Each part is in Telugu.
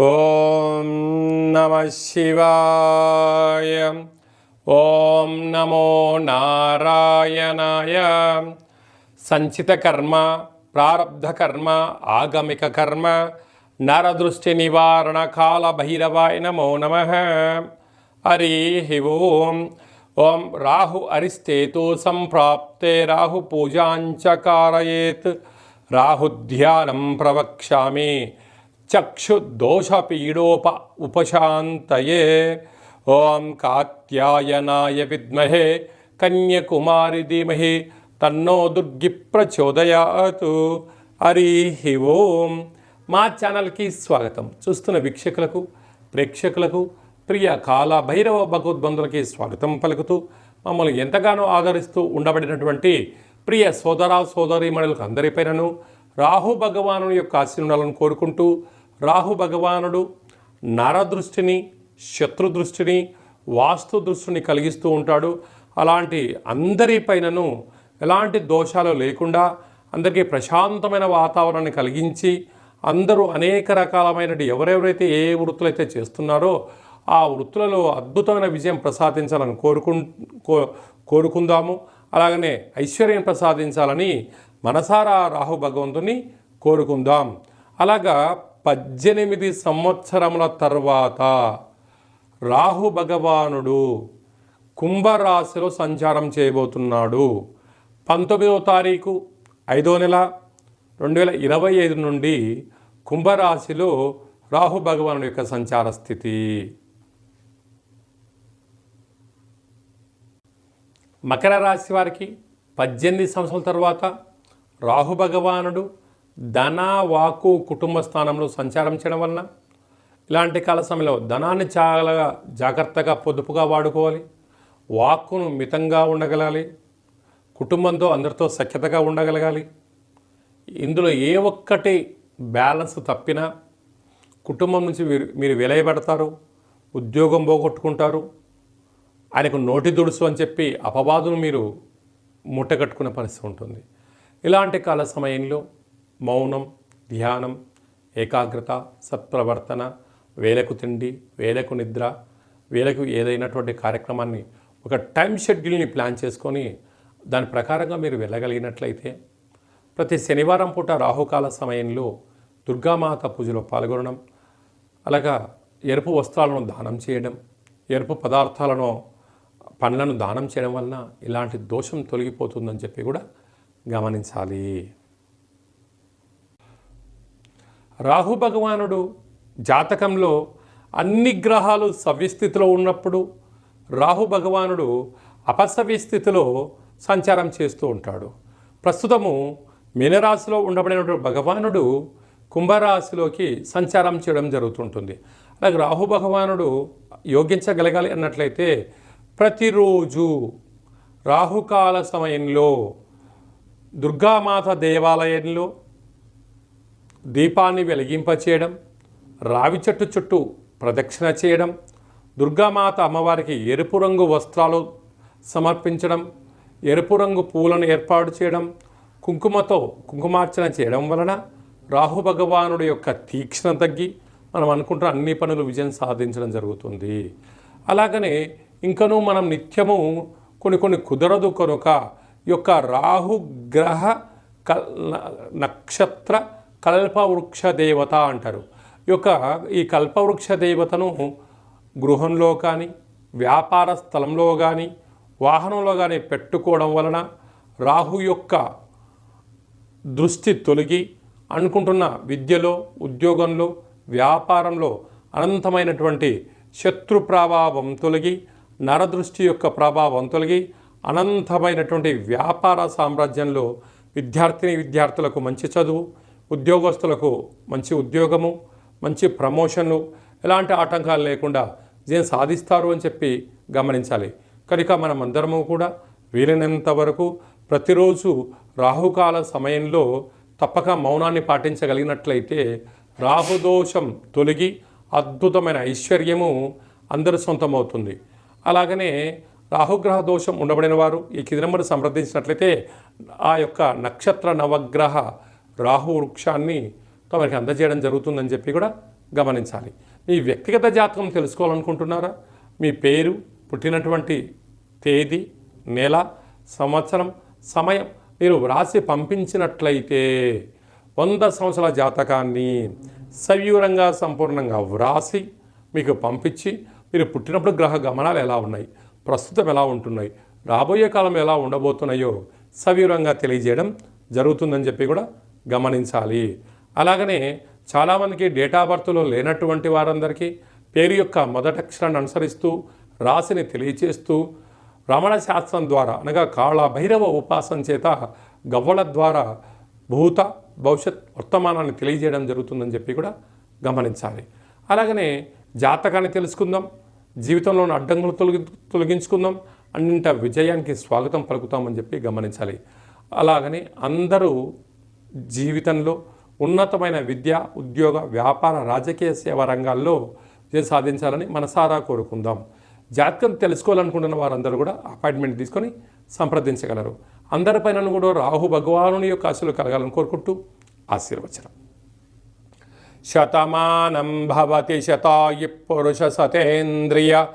ఓం నమ శివాయ ఓం నమో నారాయణాయ సంచిత కర్మ ప్రారబ్ధ కర్మ ఆగమిక కర్మ నరదృష్టి నివారణ కాల భైరవాయ నమో నమ హరి ఓం ఓం రాహు అరిస్తేతు సంప్రాప్తే రాహు పూజాంచ కారయేత్ రాహుధ్యానం ప్రవక్ష్యామి చక్షుదోషపీడోప ఉపశాంతయే ఓం కాత్యాయనాయ విద్మహే కన్యకుమారి ధీమహి తన్నో దుర్గి ప్రచోదయాతు హరి ఓం మా ఛానల్కి స్వాగతం. చూస్తున్న వీక్షకులకు ప్రేక్షకులకు ప్రియ కాల భైరవ భగవద్బంధులకి స్వాగతం పలుకుతూ మమ్మల్ని ఎంతగానో ఆదరిస్తూ ఉండబడినటువంటి ప్రియ సోదర సోదరీమణులకు అందరిపైనను రాహు భగవాను యొక్క ఆశీర్వాదాలను కోరుకుంటూ రాహు భగవానుడు నరదృష్టిని శత్రు దృష్టిని వాస్తు దృష్టిని కలిగిస్తూ ఉంటాడు. అలాంటి అందరిపైనను ఎలాంటి దోషాలు లేకుండా అందరికీ ప్రశాంతమైన వాతావరణాన్ని కలిగించి అందరూ అనేక రకాలమైన ఎవరెవరైతే ఏ వృత్తులైతే చేస్తున్నారో ఆ వృత్తులలో అద్భుతమైన విజయం ప్రసాదించాలని కోరుకు కో కోరుకుందాము. అలాగనే ఐశ్వర్యం ప్రసాదించాలని మనసారా రాహు భగవంతుని కోరుకుందాం. అలాగా పద్దెనిమిది సంవత్సరముల తర్వాత రాహు భగవానుడు కుంభరాశిలో సంచారం చేయబోతున్నాడు. పంతొమ్మిదవ తారీఖు ఐదో నెల రెండు వేల ఇరవై ఐదు నుండి కుంభరాశిలో రాహు భగవానుడి యొక్క సంచార స్థితి. మకర రాశి వారికి పద్దెనిమిది సంవత్సరాల తర్వాత రాహు భగవానుడు ధన వాకు కుటుంబ స్థానంలో సంచారం చేయడం వలన ఇలాంటి కాల సమయంలో ధనాన్ని చాలా జాగ్రత్తగా పొదుపుగా వాడుకోవాలి. వాక్కును మితంగా ఉండగలాలి కుటుంబంతో అందరితో సఖ్యతగా ఉండగలగాలి. ఇందులో ఏ ఒక్కటి బ్యాలెన్స్ తప్పినా కుటుంబం నుంచి మీరు మీరు విలయబెడతారు ఉద్యోగం పోగొట్టుకుంటారు. ఆయనకు నోటి దుడుసు అని చెప్పి అపవాదును మీరు ముట్టగట్టుకునే పరిస్థితి ఉంటుంది. ఇలాంటి కాల సమయంలో మౌనం ధ్యానం ఏకాగ్రత సత్ప్రవర్తన వేలకు తిండి వేలకు నిద్ర వేలకు ఏదైనటువంటి కార్యక్రమాన్ని ఒక టైం షెడ్యూల్ని ప్లాన్ చేసుకొని దాని ప్రకారంగా మీరు వెళ్ళగలిగినట్లయితే ప్రతి శనివారం పూట రాహుకాల సమయంలో దుర్గామాత పూజలో పాల్గొనడం అలాగా ఎరుపు వస్త్రాలను దానం చేయడం ఎరుపు పదార్థాలను పండ్లను దానం చేయడం వలన ఇలాంటి దోషం తొలగిపోతుందని చెప్పి కూడా గమనించాలి. రాహు భగవానుడు జాతకంలో అన్ని గ్రహాలు సవ్యస్థితిలో ఉన్నప్పుడు రాహు భగవానుడు అపసవ్య స్థితిలో సంచారం చేస్తూ ఉంటాడు. ప్రస్తుతము మీనరాశిలో ఉండబడినటువంటి భగవానుడు కుంభరాశిలోకి సంచారం చేయడం జరుగుతుంటుంది. అలాగే రాహు భగవానుడు యోగించగలగాలి అన్నట్లయితే ప్రతిరోజు రాహుకాల సమయంలో దుర్గామాత దేవాలయంలో దీపాన్ని వెలిగింపచేయడం రావి చెట్టు చుట్టూ ప్రదక్షిణ చేయడం దుర్గామాత అమ్మవారికి ఎరుపు రంగు వస్త్రాలు సమర్పించడం ఎరుపు రంగు పూలను ఏర్పాటు చేయడం కుంకుమతో కుంకుమార్చన చేయడం వలన రాహు భగవానుడి యొక్క తీక్షణ తగ్గి మనం అనుకుంటున్న అన్ని పనులు విజయం సాధించడం జరుగుతుంది. అలాగనే ఇంకనూ మనం నిత్యము కొన్ని కొన్ని కుదరదు కనుక ఈ యొక్క రాహు గ్రహ క నక్షత్ర కల్పవృక్ష దేవత అంటారు. ఈ యొక్క ఈ కల్పవృక్ష దేవతను గృహంలో కానీ వ్యాపార స్థలంలో కానీ వాహనంలో కానీ పెట్టుకోవడం వలన రాహు యొక్క దృష్టి తొలగి అనుకుంటున్న విద్యలో ఉద్యోగంలో వ్యాపారంలో అనంతమైనటువంటి శత్రు ప్రభావం తొలగి నరదృష్టి యొక్క ప్రభావం తొలగి అనంతమైనటువంటి వ్యాపార సామ్రాజ్యంలో విద్యార్థిని విద్యార్థులకు మంచి చదువు ఉద్యోగస్తులకు మంచి ఉద్యోగము మంచి ప్రమోషన్లు ఎలాంటి ఆటంకాలు లేకుండా విజయం సాధిస్తారు అని చెప్పి గమనించాలి. కనుక మనం అందరము కూడా వీలైనంత వరకు ప్రతిరోజు రాహుకాల సమయంలో తప్పక మౌనాన్ని పాటించగలిగినట్లయితే రాహుదోషం తొలగి అద్భుతమైన ఐశ్వర్యము అందరి సొంతమవుతుంది. అలాగనే రాహుగ్రహ దోషం ఉండబడిన వారు ఈ కింది సంప్రదించినట్లయితే ఆ యొక్క నక్షత్ర నవగ్రహ రాహు వృక్షాన్ని తమకి అందజేయడం జరుగుతుందని చెప్పి కూడా గమనించాలి. మీ వ్యక్తిగత జాతకం తెలుసుకోవాలనుకుంటున్నారా? మీ పేరు పుట్టినటువంటి తేదీ నెల సంవత్సరం సమయం మీరు వ్రాసి పంపించినట్లయితే వంద సంవత్సరాల జాతకాన్ని సవివరంగా సంపూర్ణంగా వ్రాసి మీకు పంపించి మీరు పుట్టినప్పుడు గ్రహ గమనాలు ఎలా ఉన్నాయి? ప్రస్తుతం ఎలా ఉంటున్నాయి? రాబోయే కాలం ఎలా ఉండబోతున్నాయో సవివరంగా తెలియజేయడం జరుగుతుందని చెప్పి కూడా గమనించాలి. అలాగనే చాలామందికి డేటా బర్త్లో లేనటువంటి వారందరికీ పేరు యొక్క మొదటి అక్షరాన్ని అనుసరిస్తూ రాశిని తెలియచేస్తూ రమణ శాస్త్రం ద్వారా అనగా కాళ భైరవ ఉపాసన చేత గవ్వల ద్వారా భూత భవిష్యత్ వర్తమానాన్ని తెలియజేయడం జరుగుతుందని చెప్పి కూడా గమనించాలి. అలాగనే జాతకాన్ని తెలుసుకుందాం జీవితంలోని అడ్డంకులు తొలగి తొలగించుకుందాం అన్నింట విజయానికి స్వాగతం పలుకుతామని చెప్పి గమనించాలి. అలాగని అందరూ జీవితంలో ఉన్నతమైన విద్య ఉద్యోగ వ్యాపార రాజకీయ సేవా రంగాల్లో విజయం సాధించాలని మనసారా కోరుకుందాం. జాతకం తెలుసుకోవాలనుకుంటున్న వారందరూ కూడా అపాయింట్మెంట్ తీసుకొని సంప్రదించగలరు. అందరిపైన కూడా రాహు భగవానుని యొక్క ఆశలు కలగాలని కోరుకుంటూ ఆశీర్వచనం. శతమానం భవతి శతాయు పురుష సతేంద్రియ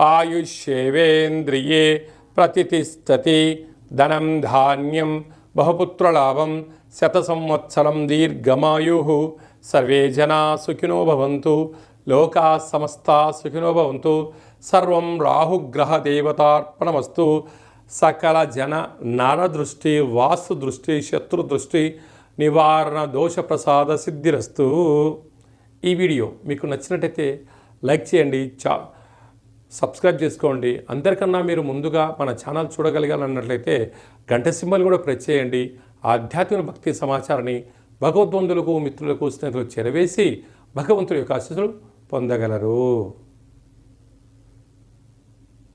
ఆయుష్యేవేంద్రియే ప్రతిష్టతి ధనం ధాన్యం బహుపుత్రలాభం శత సంవత్సరం దీర్ఘమాయు. సర్వే జనా సుఖినో భవంతు లోకా సమస్త సుఖినో భవంతు. సర్వం రాహుగ్రహ దేవతార్పణమస్తు. సకల జన నరదృష్టి వాస్తు దృష్టి శత్రుదృష్టి నివారణ దోష ప్రసాద సిద్ధిరస్తు. ఈ వీడియో మీకు నచ్చినట్టయితే లైక్ చేయండి చా సబ్స్క్రైబ్ చేసుకోండి. అందరికన్నా మీరు ముందుగా మన ఛానల్ చూడగలిగాలన్నట్లయితే గంట సింబల్ కూడా ప్రెస్ చేయండి. ఆధ్యాత్మిక భక్తి సమాచారాన్ని భగవద్బంధులకు మిత్రులకు స్నేహితులకు చేరవేసి భగవంతుడి యొక్క ఆశీస్సులు పొందగలరు.